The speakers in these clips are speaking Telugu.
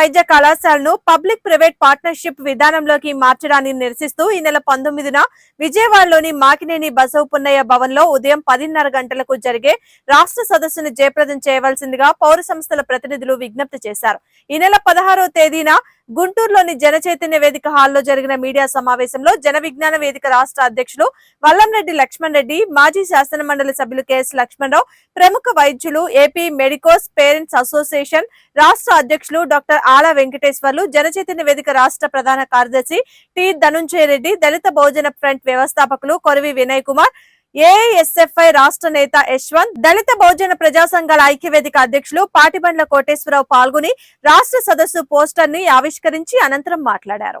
వైద్య కళాశాలను పబ్లిక్ ప్రైవేట్ పార్ట్నర్షిప్ విధానంలోకి మార్చడాన్ని నిరసిస్తూ ఈ నెల పంతొమ్మిదిన విజయవాడలోని మాకినేని బసవపున్నయ్య భవన్లో ఉదయం పదిన్నర గంటలకు జరిగే రాష్ట్ర సదస్సును జయప్రదం చేయవలసిందిగా పౌర సంస్థల ప్రతినిధులు విజ్ఞప్తి చేశారు. ఈ నెల పదహారవ తేదీన గుంటూరులోని జనచైతన్య వేదిక హాల్లో జరిగిన మీడియా సమావేశంలో జన విజ్ఞాన వేదిక రాష్ట్ర అధ్యక్షులు వల్లంరెడ్డి లక్ష్మణ్ రెడ్డి మాజీ శాసన మండలి సభ్యులు కెఎస్ లక్ష్మణరావు ప్రముఖ వైద్యులు ఏపీ మెడికోస్ పేరెంట్స్ అసోసియేషన్ రాష్ట్ర అధ్యక్షులు డాక్టర్ ఆల వెంకటేశ్వర్లు జనచైతన్య వేదిక రాష్ట్ర ప్రధాన కార్యదర్శి టి ధనుంజయ రెడ్డి దళిత బహుజన ఫ్రంట్ వ్యవస్థాపకులు కొరవి వినయ్ కుమార్ ఏఎస్ఎఫ్ఐ రాష్ట్ర నేత యశ్వంత్ దళిత బహుజన ప్రజా సంఘాల ఐక్యవేదిక అధ్యక్షులు పాటిబండ్ల కోటేశ్వరరావు పాల్గొని రాష్ట్ర సదస్సు పోస్టర్ని ఆవిష్కరించి అనంతరం మాట్లాడారు.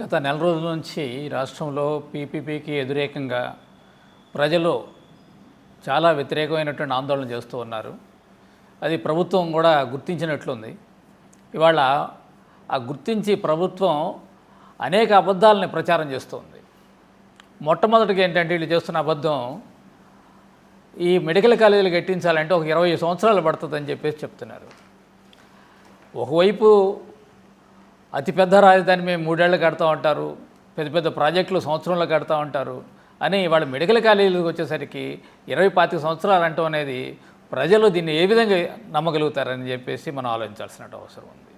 గత నెల రోజుల నుంచి రాష్ట్రంలో పీపీపీకి వ్యతిరేకంగా ప్రజలు చాలా వ్యతిరేకమైనటువంటి ఆందోళన చేస్తూ ఉన్నారు. అది ప్రభుత్వం కూడా గుర్తించినట్లుంది. ఇవాళ ఆ గుర్తించి ప్రభుత్వం అనేక అబద్ధాలని ప్రచారం చేస్తుంది. మొట్టమొదటిగా ఏంటంటే వీళ్ళు చేస్తున్న అబద్ధం ఈ మెడికల్ కాలేజీలు కట్టించాలంటే ఒక ఇరవై సంవత్సరాలు పడుతుందని చెప్పేసి చెప్తున్నారు. ఒకవైపు అతిపెద్ద రాజధాని మేము మూడేళ్ళు కడతా ఉంటారు పెద్ద పెద్ద ప్రాజెక్టులు సంవత్సరంలో కడతా ఉంటారు అని వాళ్ళ మెడికల్ కాలేజీలకు వచ్చేసరికి ఇరవై పాతిక సంవత్సరాలు అంటూ అనేది ప్రజలు దీన్ని ఏ విధంగా నమ్మగలుగుతారని చెప్పేసి మనం ఆలోచించాల్సిన అవసరం ఉంది.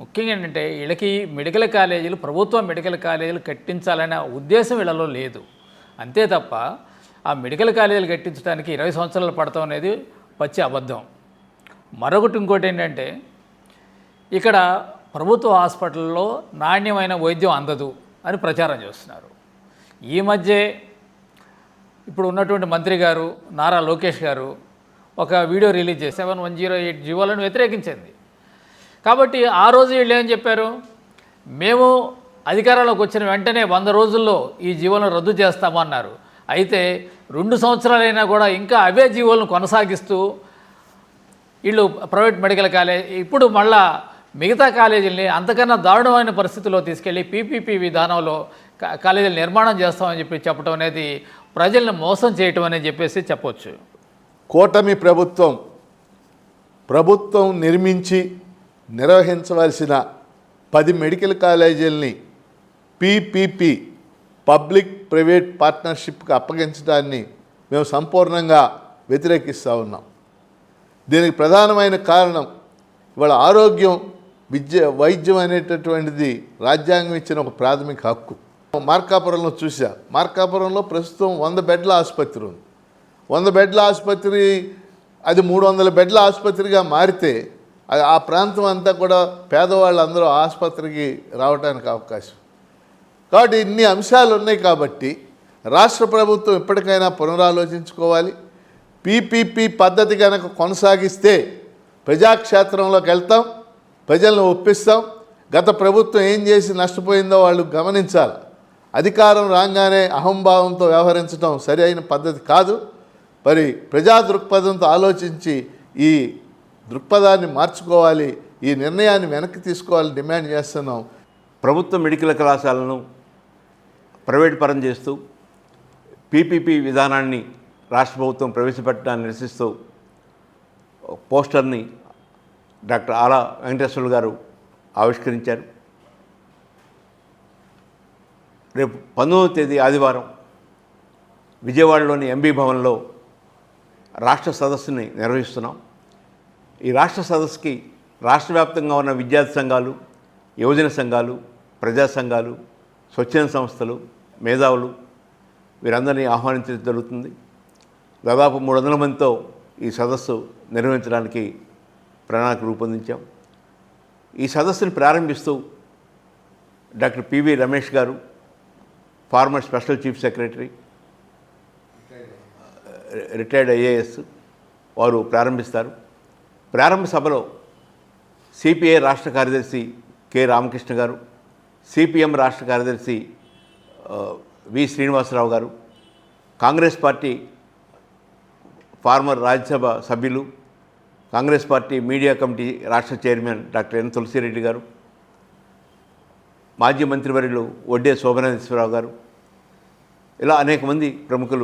ముఖ్యంగా ఏంటంటే వీళ్ళకి మెడికల్ కాలేజీలు ప్రభుత్వ మెడికల్ కాలేజీలు కట్టించాలనే ఉద్దేశం వీళ్ళలో లేదు. అంతే తప్ప ఆ మెడికల్ కాలేజీలు కట్టించడానికి ఇరవై సంవత్సరాలు పడతాం అనేది పచ్చి అబద్ధం. మరొకటి ఇంకోటి ఏంటంటే ఇక్కడ ప్రభుత్వ హాస్పిటల్లో నాణ్యమైన వైద్యం అందదు అని ప్రచారం చేస్తున్నారు. ఈ మధ్యే ఇప్పుడు ఉన్నటువంటి మంత్రి గారు నారా లోకేష్ గారు ఒక వీడియో రిలీజ్ చేసి సెవెన్ వన్ జీరో ఎయిట్ జీవోలను వ్యతిరేకించింది. కాబట్టి ఆ రోజు వీళ్ళు ఏం చెప్పారు? మేము అధికారంలోకి వచ్చిన వెంటనే వంద రోజుల్లో ఈ జీవోలను రద్దు చేస్తామన్నారు అయితే రెండు సంవత్సరాలైనా కూడా ఇంకా అవే జీవోలను కొనసాగిస్తూ వీళ్ళు ప్రైవేట్ మెడికల్ కాలేజ్ ఇప్పుడు మళ్ళా మిగతా కాలేజీల్ని అంతకన్నా దారుణమైన పరిస్థితిలో తీసుకెళ్ళి పీపీపీ విధానంలో కాలేజీలు నిర్మాణం చేస్తామని చెప్పి చెప్పడం అనేది ప్రజలను మోసం చేయటం అని చెప్పేసి చెప్పొచ్చు. కూటమి ప్రభుత్వం ప్రభుత్వం నిర్మించి నిర్వహించవలసిన పది మెడికల్ కాలేజీలని పీపీపీ పబ్లిక్ ప్రైవేట్ పార్ట్నర్షిప్కి అప్పగించడాన్ని మేము సంపూర్ణంగా వ్యతిరేకిస్తూ ఉన్నాం. దీనికి ప్రధానమైన కారణం ఇవాళ ఆరోగ్యం విద్య వైద్యం అనేటటువంటిది రాజ్యాంగం ఇచ్చిన ఒక ప్రాథమిక హక్కు. మార్కాపురంలో చూసా మార్కాపురంలో ప్రస్తుతం వంద బెడ్ల ఆసుపత్రి ఉంది. వంద బెడ్ల ఆసుపత్రి అది మూడు వందల బెడ్ల ఆసుపత్రిగా మారితే ఆ- ప్రాంతం అంతా కూడా పేదవాళ్ళందరూ ఆసుపత్రికి రావడానికి అవకాశం. కాబట్టి ఇన్ని అంశాలు ఉన్నాయి కాబట్టి రాష్ట్ర ప్రభుత్వం ఇప్పటికైనా పునరాలోచించుకోవాలి. పీపీపీ పద్ధతి కనుక కొనసాగిస్తే ప్రజాక్షేత్రంలోకి వెళ్తాం ప్రజలను ఒప్పిస్తాం. గత ప్రభుత్వం ఏం చేసి నష్టపోయిందో వాళ్ళు గమనించాలి. అధికారం రాగానే అహంభావంతో వ్యవహరించడం సరి అయిన పద్ధతి కాదు. మరి ప్రజా దృక్పథంతో ఆలోచించి ఈ దృక్పథాన్ని మార్చుకోవాలి ఈ నిర్ణయాన్ని వెనక్కి తీసుకోవాలని డిమాండ్ చేస్తున్నాం. ప్రభుత్వ మెడికల్ కళాశాలను ప్రైవేట్ పరం చేస్తూ పీపీపీ విధానాన్ని రాష్ట్ర ప్రభుత్వం ప్రవేశపెట్టడాన్ని నిరసిస్తూ పోస్టర్ని డాక్టర్ ఆలా వెంకటేశ్వర్లు గారు ఆవిష్కరించారు. రేపు పంతొమ్మిదవ తేదీ ఆదివారం విజయవాడలోని ఎంబీ భవన్లో రాష్ట్ర సదస్సుని నిర్వహిస్తున్నాం. ఈ రాష్ట్ర సదస్సుకి రాష్ట్ర వ్యాప్తంగా ఉన్న విద్యార్థి సంఘాలు యువజన సంఘాలు ప్రజా సంఘాలు స్వచ్ఛంద సంస్థలు మేధావులు వీరందరినీ ఆహ్వానించడం జరుగుతుంది. దాదాపు మూడు వందల మందితో ఈ సదస్సు నిర్వహించడానికి ప్రణాళిక రూపొందించాం. ఈ సదస్సును ప్రారంభిస్తూ doctor PV Ramesh garu former special chief secretary retired IAS వారు ప్రారంభిస్తారు. ప్రారంభ సభలో సిపిఐ రాష్ట్ర కార్యదర్శి కె రామకృష్ణ గారు సిపిఎం రాష్ట్ర కార్యదర్శి వి శ్రీనివాసరావు గారు కాంగ్రెస్ పార్టీ ఫార్మర్ రాజ్యసభ సభ్యులు కాంగ్రెస్ పార్టీ మీడియా కమిటీ రాష్ట్ర chairman doctor N Tulasireddy garu మాజీ మంత్రివర్యులు ఒడ్డే శోభనాథేశ్వరరావు గారు ఇలా అనేక మంది ప్రముఖులు